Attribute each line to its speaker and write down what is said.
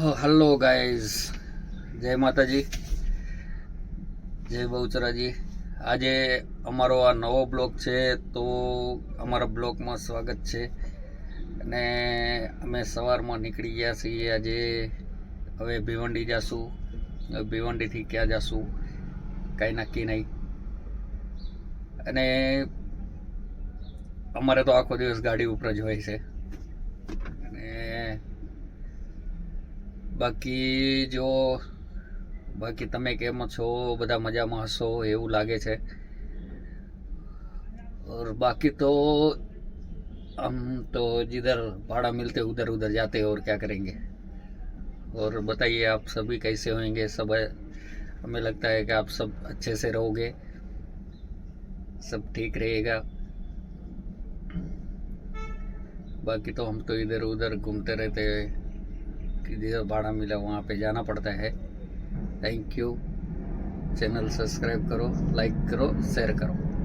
Speaker 1: Hello guys જય માતાજી. જય બહુચરાજી. આજે અમારો આ નવો બ્લોગ છે તો અમારા બ્લોગમાં સ્વાગત છે. અને અમે સવારમાં નીકળી ગયા છીએ આજે. હવે ભિવંડી જાશું. ભિવંડીથી ક્યાં જાશું? કાંઈ નક્કી નહીં. અને અમારે તો આખો દિવસ ગાડી ઉપર જ હોય છે. બાકી જો બાકી તમે કેમ છો બધા મજામાં હશો એવું લાગે છે और बाकी तो हम तो जिधर भाड़ा मिलते उधर उधर जाते हैं और क्या करेंगे और बताइए आप सभी कैसे होंगे सब हमें लगता है कि आप सब अच्छे से रहोगे सब ठीक रहेगा बाकी तो हम तो इधर उधर घूमते रहते हैं जिधर भाड़ा मिला वहाँ पे जाना पड़ता है। थैंक यू चैनल सब्सक्राइब करो लाइक करो शेयर करो।